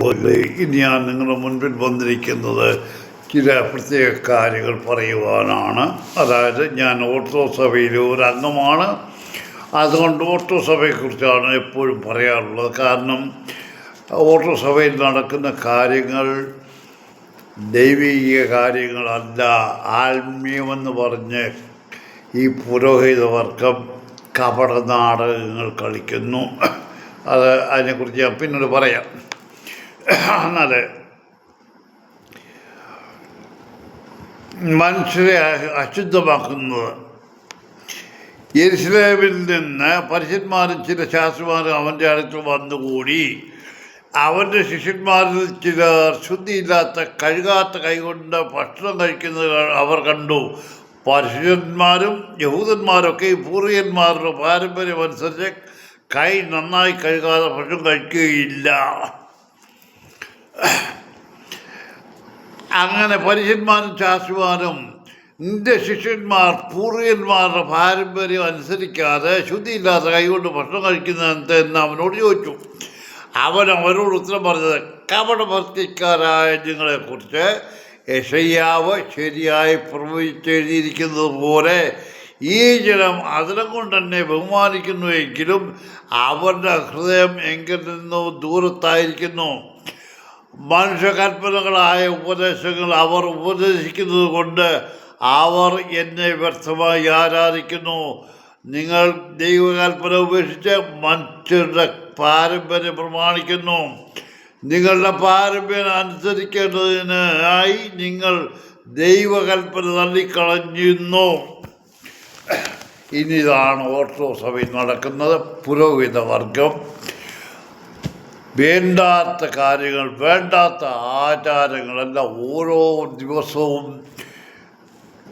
ഇനി ഞാൻ നിങ്ങളുടെ മുൻപിൽ വന്നിരിക്കുന്നത് ചില പ്രത്യേക കാര്യങ്ങൾ പറയുവാനാണ്. അതായത് ഞാൻ ഓട്ടോ സഭയിലെ ഒരു അംഗമാണ്. അതുകൊണ്ട് ഓട്ടോ സഭയെക്കുറിച്ചാണ് എപ്പോഴും പറയാറുള്ളത്. കാരണം ഓട്ടോ സഭയിൽ നടക്കുന്ന കാര്യങ്ങൾ ദൈവിക കാര്യങ്ങളല്ല. ആത്മീയമെന്ന് പറഞ്ഞ് ഈ പുരോഹിത വർഗം കപട നാടകങ്ങൾ കളിക്കുന്നു. അത് അതിനെക്കുറിച്ച് ഞാൻ പിന്നീട് പറയാം. എന്നാൽ മനുഷ്യരെ അശുദ്ധമാക്കുന്നത് യെരുസലേമിൽ നിന്ന് പരിശന്മാരും ചില ശാസ്ത്രമാരും അവന്റെ അടുത്ത് വന്നുകൂടി. അവന്റെ ശിഷ്യന്മാരിൽ ചിലർ ശുദ്ധിയില്ലാത്ത കഴുകാത്ത കൈകൊണ്ട് ഭക്ഷണം കഴിക്കുന്നത് അവർ കണ്ടു. പരിശുദ്ധന്മാരും യഹൂദന്മാരൊക്കെ ഈ പൂർവികന്മാരുടെ പാരമ്പര്യം അനുസരിച്ച് കൈ നന്നായി കഴുകാതെ ഭക്ഷണം കഴിക്കുകയില്ല. അങ്ങനെ പരിശന്മാരും ശാസ്ത്രമാരും നിന്റെ ശിഷ്യന്മാർ പൂർവികന്മാരുടെ പാരമ്പര്യം അനുസരിക്കാതെ ശുദ്ധിയില്ലാത്ത കൈകൊണ്ട് ഭക്ഷണം കഴിക്കുന്നത് എന്ന് അവനോട് ചോദിച്ചു. അവൻ അവരോട് ഉത്തരം പറഞ്ഞത് കപടഭക്തിക്കാരായ നിങ്ങളെക്കുറിച്ച് യശയ്യാവ് ശരിയായി പ്രവചിച്ചെഴുതിയിരിക്കുന്നത് പോലെ ഈ ജനം അതിനം കൊണ്ട് തന്നെ ബഹുമാനിക്കുന്നുവെങ്കിലും അവരുടെ ഹൃദയം എങ്കിൽ നിന്നോ ദൂരത്തായിരിക്കുന്നു. മനുഷ്യകൽപ്പനകളായ ഉപദേശങ്ങൾ അവർ ഉപദേശിക്കുന്നത് കൊണ്ട് അവർ എന്നെ വ്യർത്ഥമായി ആരാധിക്കുന്നു. നിങ്ങൾ ദൈവകൽപ്പന ഉപേക്ഷിച്ച് മനുഷ്യരുടെ പാരമ്പര്യം പ്രമാണിക്കുന്നു. നിങ്ങളുടെ പാരമ്പര്യം അനുസരിക്കേണ്ടതിനായി നിങ്ങൾ ദൈവകൽപ്പന തള്ളിക്കളഞ്ഞിരുന്നു. ഇനിതാണ് ഓർത്തോ സഭയിൽ നടക്കുന്നത് പുരോഹിത വർഗം വേണ്ടാത്ത കാര്യങ്ങൾ വേണ്ടാത്ത ആചാരങ്ങളെല്ലാം ഓരോ ദിവസവും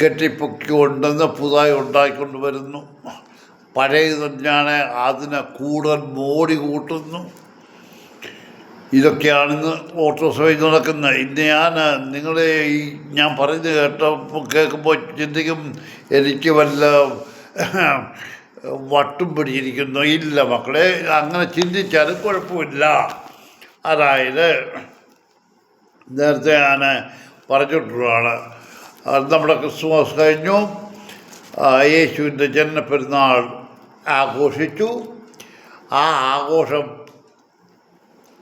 കെട്ടിപ്പൊക്കിക്കൊണ്ടെന്ന് പുതുതായി ഉണ്ടാക്കിക്കൊണ്ട് വരുന്നു. പഴയ തന്നെയാണ് അതിനെ കൂടുതൽ മോടി കൂട്ടുന്നു. ഇതൊക്കെയാണിന്ന് ഓട്ടോസഭയിൽ നടക്കുന്നത്. ഇന്ന് ഞാൻ നിങ്ങളെ ഈ ഞാൻ പറയുന്നത് കേട്ടപ്പോൾ കേൾക്കുമ്പോൾ ചിന്തിക്കും എനിക്ക് വല്ല വട്ടും പിടിച്ചിരിക്കുന്നു. ഇല്ല മക്കളെ അങ്ങനെ ചിന്തിച്ചാലും കുഴപ്പമില്ല. അതായത് നേരത്തെ ഞാൻ പറഞ്ഞിട്ടുള്ളതാണ്. നമ്മുടെ ക്രിസ്മസ് കഴിഞ്ഞു. യേശുവിന്റെ ജന്മപ്പെരുന്നാൾ ആഘോഷിച്ചു. ആ ആഘോഷം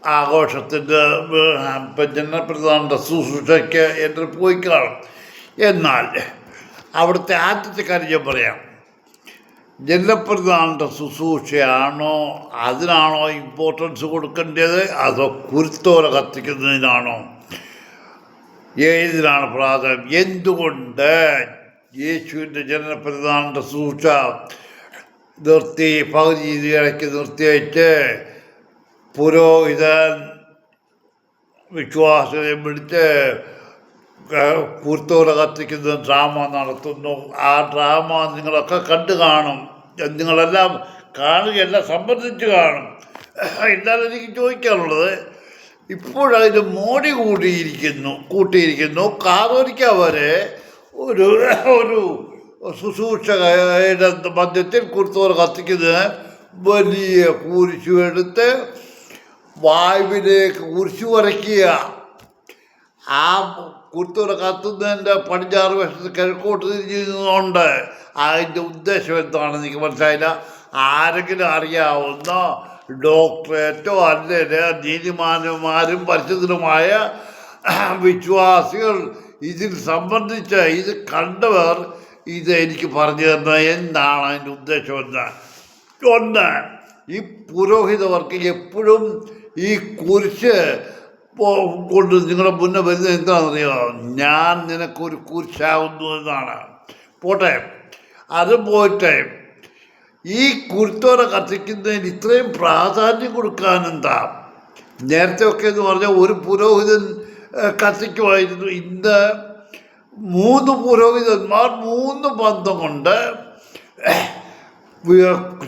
ആഘോഷത്തിന്റെ ജന്മപ്രധാനന്റെ ശുശ്രൂഷയ്ക്ക് എന്റെ പോയി കാണും എന്നാൽ അവിടുത്തെ ആദ്യത്തെ കാര്യം ഞാൻ പറയാം. ജലപ്രധാനന്റെ ശുശ്രൂഷയാണോ? അതിനാണോ ഇമ്പോർട്ടൻസ് കൊടുക്കേണ്ടത്? അതോ കുരുത്തോല കത്തിക്കുന്നതിനാണോ? ഏതിനാണ് പ്രാധാന്യം? എന്തുകൊണ്ട് യേശുവിന്റെ ജനപ്രധാനത്തെ ശുശ്രൂഷ നിർത്തി പകുതി ഇടയ്ക്ക് നിർത്തിവെച്ച് പുരോഹിതൻ വിശ്വാസത്തെ വിളിച്ച് കുർത്തോല കത്തിക്കുന്ന ഡ്രാമ നടത്തുന്നു. ആ ഡ്രാമ നിങ്ങളൊക്കെ കണ്ടു കാണും. നിങ്ങളെല്ലാം കാണുകയല്ല സംബന്ധിച്ച് കാണും. എന്നാലും എനിക്ക് ചോദിക്കാനുള്ളത്. ഇപ്പോഴതിന് മോടി കൂടിയിരിക്കുന്നു കൂട്ടിയിരിക്കുന്നു. കാതോലിക്ക വരെ ഒരു ഒരു ശുശ്രൂഷകയുടെ മധ്യത്തിൽ കുർത്തോർ കത്തിക്കുന്നതിന് വലിയ കുരിശു എടുത്ത് വായുവിലേക്ക് കുരിശു വരയ്ക്കുക. ആ കുർത്തൂര കത്തുന്നതിന്റെ പടിഞ്ഞാറ് വശത്ത് കിഴക്കോട്ട് തിരിഞ്ഞുകൊണ്ട് അതിന്റെ ഉദ്ദേശം എന്താണെന്ന് എനിക്ക് മനസ്സിലായില്ല. ആരെങ്കിലും അറിയാവുന്ന ഡോക്ടറേറ്റോ അല്ലെങ്കിൽ നീതിമാന്മാരും പരിശുദ്ധരുമായ വിശ്വാസികൾ ഇതിൽ സംബന്ധിച്ച് ഇത് കണ്ടവർ ഇത് എനിക്ക് പറഞ്ഞു തരുന്നത് എന്താണ് അതിന്റെ ഉദ്ദേശം എന്ന്? ഒന്ന് ഈ പുരോഹിതവർക്ക് എപ്പോഴും ഈ കുരിശ് കൊണ്ട് നിങ്ങളുടെ മുന്നേ വരുന്നത് എന്താണെന്നറിയോ? ഞാൻ നിനക്കൊരു കുരിശാവുന്നു എന്നാണ്. പോട്ടെ അത് പോയിട്ട് ഈ കുരുത്തോടെ കത്തിക്കുന്നതിന് ഇത്രയും പ്രാധാന്യം കൊടുക്കാൻ എന്താ? നേരത്തെ ഒക്കെ എന്ന് പറഞ്ഞാൽ ഒരു പുരോഹിതൻ കത്തിക്കുമായിരുന്നു. ഇന്ന് മൂന്ന് പുരോഹിതന്മാർ മൂന്ന് ബന്ധം കൊണ്ട്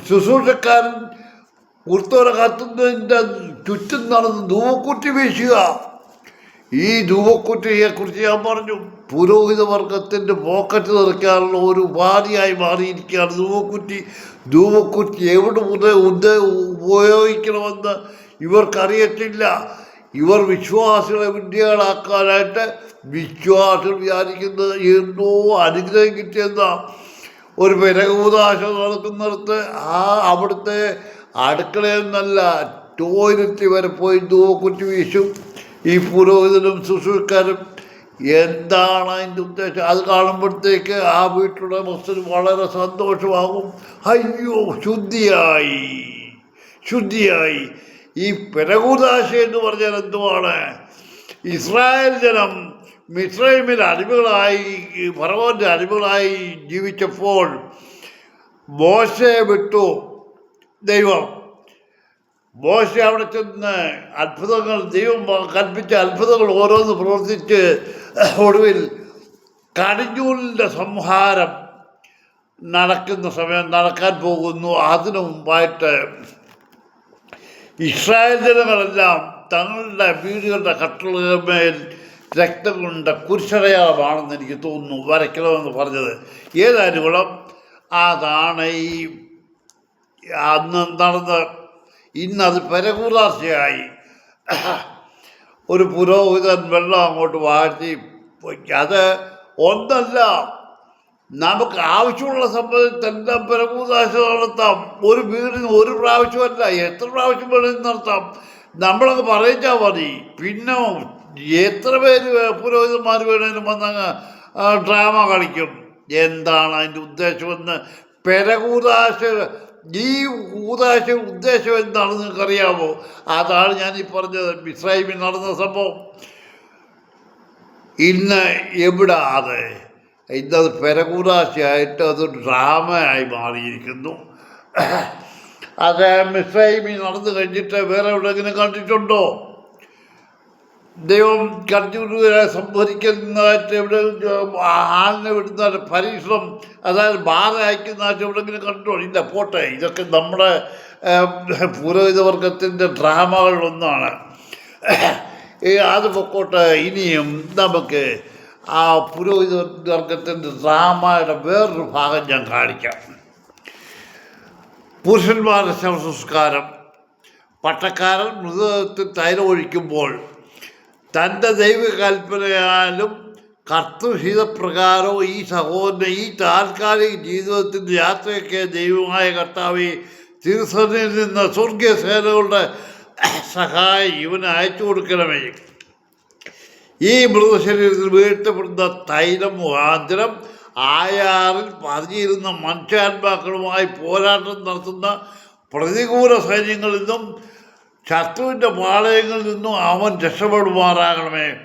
ശുശ്രൂഷക്കാരൻ കുർത്തോല കത്തുന്നതിന്റെ ചുറ്റും നടന്ന് ധൂവക്കുറ്റി വീശുക. ഈ ധൂവക്കുറ്റിയെ കുറിച്ച് ഞാൻ പറഞ്ഞു പുരോഹിത വർഗത്തിന്റെ പോക്കറ്റ് നിറയ്ക്കാനുള്ള ഒരു ഉപാധിയായി മാറിയിരിക്കുകയാണ് ധൂവക്കുറ്റി. ധൂവക്കുറ്റി എവിടെ മുതൽ ഉദ ഉപയോഗിക്കണമെന്ന് ഇവർക്കറിയത്തില്ല. ഇവർ വിശ്വാസികളെ വിദ്യകളാക്കാനായിട്ട് വിശ്വാസികൾ വിചാരിക്കുന്നത് എന്തോ അനുഗ്രഹം കിട്ടിയെന്ന. ഒരു പിരകൂതാശ നടക്കുന്നിടത്ത് ആ അവിടുത്തെ അടുക്കളയിൽ നിന്നല്ല ടോയ്ലറ്റ് വരെ പോയി ദൂക്കുറ്റി വീശും ഈ പുരോഹിതനും ശുശ്രൂഷക്കാരും. എന്താണ് അതിന്റെ ഉദ്ദേശം? അത് കാണുമ്പോഴത്തേക്ക് ആ വീട്ടിലുള്ള വളരെ സന്തോഷമാകും. അയ്യോ ശുദ്ധിയായി. ശുദ്ധിയായി. ഈ പിരകൂദാശ എന്ന് പറഞ്ഞാൽ എന്തുമാണ് ഇസ്രായേൽ ജനം മിസ്രൈമിൽ അടിമകളായി ഫറവോന്റെ അടിമകളായി ജീവിച്ചപ്പോൾ മോശയെ വിട്ടു. ദൈവം. മോശ അവിടെ ചെന്ന് അത്ഭുതങ്ങൾ ദൈവം കൽപ്പിച്ച അത്ഭുതങ്ങൾ ഓരോന്ന് പ്രവർത്തിച്ച് ഒടുവിൽ കടിഞ്ഞൂലിന്റെ സംഹാരം നടക്കുന്ന സമയം നടക്കാൻ പോകുന്നു. അതിനു മുമ്പായിട്ട് ഇസ്രായേൽ ജനങ്ങളെല്ലാം തങ്ങളുടെ വീടുകളുടെ കട്ടുകളുമേൽ രക്തം കൊണ്ട കുരിശടയാളമാണെന്ന് എനിക്ക് തോന്നുന്നു. വരയ്ക്കണമെന്ന് പറഞ്ഞത്. ഏതായാലും അതാണ് ഈ അന്ന് നടന്ന് ഇന്നത് പരകൂറാശയായി ഒരു പുരോഹിതൻ വെള്ളം അങ്ങോട്ട് വാഴ്ത്തി അത് ഒന്നല്ല നമുക്ക് ആവശ്യമുള്ള സംബന്ധിച്ചെല്ലാം പരകൂതാശ നടത്താം. ഒരു വീടിന് ഒരു പ്രാവശ്യമല്ല എത്ര പ്രാവശ്യം വേണമെങ്കിൽ നടത്താം. നമ്മളങ്ങ് പറയിച്ചാൽ മതി. പിന്നെ എത്ര പേര് പുരോഹിതന്മാർ വേണേലും വന്നങ്ങ് ഡ്രാമ കളിക്കും. എന്താണ് അതിന്റെ ഉദ്ദേശമെന്ന് പെരകൂതാശ ഈ ഊതാശ ഉദ്ദേശം എന്താണെന്ന് നിങ്ങൾക്കറിയാമോ? അതാണ് ഞാൻ ഈ പറഞ്ഞത്. മിസ്രൈമിൽ നടന്ന സംഭവം. ഇന്ന് എവിടെ അത് ഇന്നത് പെരകൂടാശയായിട്ട് അത് ഡ്രാമയായി മാറിയിരിക്കുന്നു. അത് മിസ്രൈമിൽ നടന്നു കഴിഞ്ഞിട്ട് വേറെ എവിടെയെങ്കിലും കണ്ടിട്ടുണ്ടോ? ദൈവം കർജൂരെ സംഭരിക്കുന്നതായിട്ട് എവിടെ ആളിനെ വിടുന്ന പരീക്ഷണം അതായത് ബാധ അയക്കുന്നതായിട്ട് എവിടെങ്കിലും കണ്ടോ ഇല്ല പോട്ടെ. ഇതൊക്കെ നമ്മുടെ പുരോഹിത വർഗത്തിന്റെ ഈ അത് പൊക്കോട്ടെ. ഇനിയും നമുക്ക് ആ പുരോഹിത വർഗത്തിന്റെ ഡ്രാമയുടെ വേറൊരു ഭാഗം ഞാൻ കാണിക്കാം. പുരുഷന്മാരുടെ ശവസംസ്കാരം. പട്ടക്കാരൻ മൃതദേഹത്തിൽ തൈര ഒഴിക്കുമ്പോൾ തന്റെ ദൈവകൽപ്പനയാലും കർത്തൃഹിതപ്രകാരവും ഈ സഹോദരൻ ഈ താൽക്കാലിക ജീവിതത്തിന്റെ യാത്രയൊക്കെ ദൈവമായ കർത്താവ് തിരുസനിൽ നിന്ന് സ്വർഗീയ സേനകളുടെ സഹായം ഇവന് അയച്ചു കൊടുക്കണമേ. ഈ മൃതശരീരത്തിൽ വീഴ്ത്തപ്പെടുന്ന തൈലം മുഖാന്തരം ആയാറിൽ പതിഞ്ഞിരുന്ന മനുഷ്യാത്മാക്കളുമായി പോരാട്ടം നടത്തുന്ന പ്രതികൂല സൈന്യങ്ങളിൽ നിന്നും ശത്രുവിന്റെ പാളയങ്ങളിൽ നിന്നും അവൻ രക്ഷപ്പെടുമാറാകണമേ.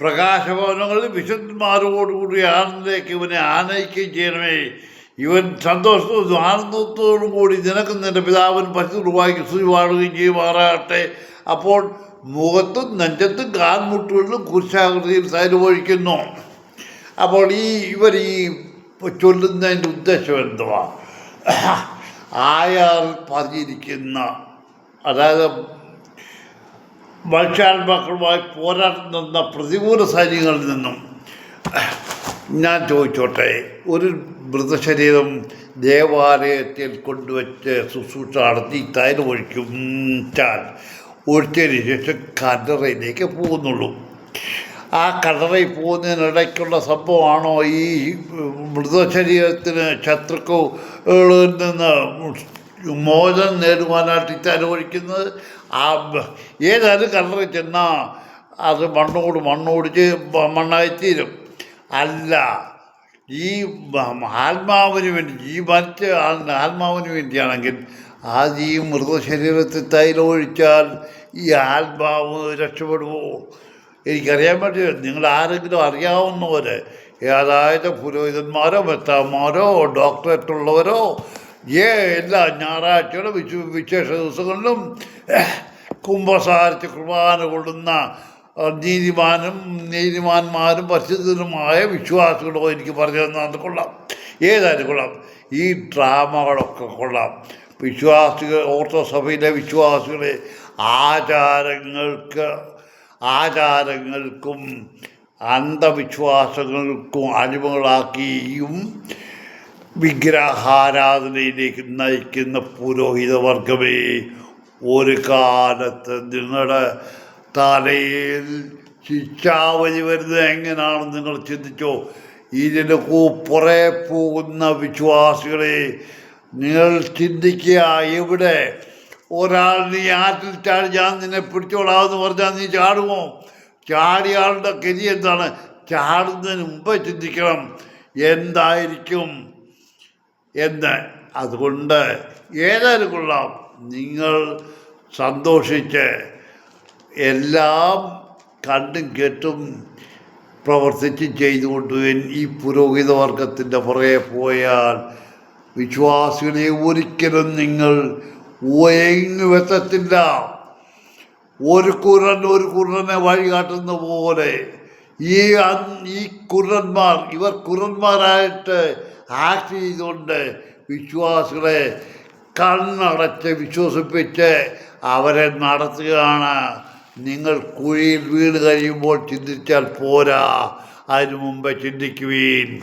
പ്രകാശഭവനങ്ങളിൽ വിശുദ്ധന്മാരോടുകൂടി ആനന്ദിലേക്ക് ഇവനെ ആനയിക്കുകയും ചെയ്യണമേ. ഇവൻ സന്തോഷത്തോടും ആനന്ദത്തോടും കൂടി നിനക്കും നിന്റെ പിതാവിൻ പശുവായിക്ക് സ്തുതി പാടുകയും ചെയ്യുമാറാകട്ടെ. അപ്പോൾ മുഖത്തും നെഞ്ചത്തും കാൽമുട്ടുകളിലും കുരിശാകൃതിയിൽ തൈലമൊഴിക്കുന്നു അപ്പോൾ ഈ ഇവർ ഈ ചൊല്ലുന്നതിന്റെ ഉദ്ദേശം എന്തുവാ? ആയാൽ പറഞ്ഞിരിക്കുന്ന അതായത് മനുഷ്യാത്മാക്കളുമായി പോരാടുന്ന പ്രതികൂല സൈന്യങ്ങളിൽ നിന്നും ഞാൻ ചോദിച്ചോട്ടെ ഒരു മൃതശരീരം ദേവാലയത്തിൽ കൊണ്ടുവച്ച് ശുശ്രൂഷ നടത്തി തൈര് ഒഴിച്ചാൽ ഒഴിച്ചതിന് ശേഷം കടറയിലേക്ക് പോകുന്നുള്ളൂ. ആ കടറയിൽ പോകുന്നതിനിടയ്ക്കുള്ള സംഭവമാണോ ഈ മൃതശരീരത്തിന് ശത്രുക്കളിൽ നിന്ന് മോചനം നേടുവാനായിട്ട് ഇത്തനുഭവിക്കുന്നത് ആ ഏതായാലും കല്ലറ ചെന്നാൽ അത് മണ്ണോട് മണ്ണോടിച്ച് മണ്ണായി തീരും. അല്ല ഈ ആത്മാവിന് വേണ്ടി ഈ മറ്റ് ആത്മാവിന് വേണ്ടിയാണെങ്കിൽ അത് ഈ മൃതശരീരത്തിൽ തൈലമൊഴിച്ചാൽ ഈ ആത്മാവ് രക്ഷപ്പെടുമോ? എനിക്കറിയാൻ പറ്റില്ല. നിങ്ങൾ ആരെങ്കിലും അറിയാവുന്നവരെ അതായത് പുരോഹിതന്മാരോ മെത്താന്മാരോ ഡോക്ടറേറ്റ് ഉള്ളവരോ എല്ലാ ഞായറാഴ്ചകളും വിശു വിശേഷ ദിവസങ്ങളിലും കുംഭസാരിച്ച് കുർബാന കൊള്ളുന്ന നീതിമാനും നീതിമാന്മാരും പരിശുദ്ധനുമായ വിശ്വാസികളോ എനിക്ക് പറഞ്ഞു തന്നാൽ കൊള്ളാം. ഏതായാലും കൊള്ളാം. ഈ ഡ്രാമകളൊക്കെ കൊള്ളാം. വിശ്വാസികൾ ഓർത്തസഭയിലെ വിശ്വാസികളെ ആചാരങ്ങൾക്ക് ആചാരങ്ങൾക്കും അന്ധവിശ്വാസങ്ങൾക്കും അടിമകളാക്കിയും വിഗ്രഹാരാധനയിലേക്ക് നയിക്കുന്ന പുരോഹിതവർഗമേ ഒരു കാലത്ത് നിങ്ങളുടെ തലയിൽ ശിക്ഷാവധി വരുന്നത് എങ്ങനെയാണെന്ന് നിങ്ങൾ ചിന്തിച്ചോ? ഇതിന് പുറേ പോകുന്ന വിശ്വാസികളെ നിങ്ങൾ ചിന്തിക്കുക ഇവിടെ ഒരാൾ നീ ആറ്റിൽ ചാടി ഞാൻ നിന്നെ പിടിച്ചോളാമെന്ന് പറഞ്ഞാൽ നീ ചാടുമോ? ചാടിയാളുടെ ഗതി എന്താണ്? ചാടുന്നതിന് മുമ്പേ ചിന്തിക്കണം. എന്തായിരിക്കും? എന്ന് അതുകൊണ്ട് ഏതായാലും കൊള്ളാം. നിങ്ങൾ സന്തോഷിച്ച് എല്ലാം കണ്ടും കേട്ടും പ്രവർത്തിച്ച് ചെയ്തുകൊണ്ട് ഈ പുരോഹിത വർഗത്തിന്റെ പുറകെ പോയാൽ വിശ്വാസികളെ ഒരിക്കലും നിങ്ങൾ എങ്ങുമെത്തത്തില്ല ഒരു കുരൻ ഒരു കുരനെ വഴികാട്ടുന്ന പോലെ ഈ ഈ കുരന്മാർ ഇവർ കുരന്മാരായിട്ട് ആക്ട് ചെയ്തുകൊണ്ട് വിശ്വാസികളെ കണ്ണടച്ച് വിശ്വസിപ്പിച്ച് അവരെ നടത്തുകയാണ്. നിങ്ങൾ കുഴിയിൽ വീട് കഴിയുമ്പോൾ ചിന്തിച്ചാൽ പോരാ. അതിനു മുമ്പ് ചിന്തിക്കുവീൻ.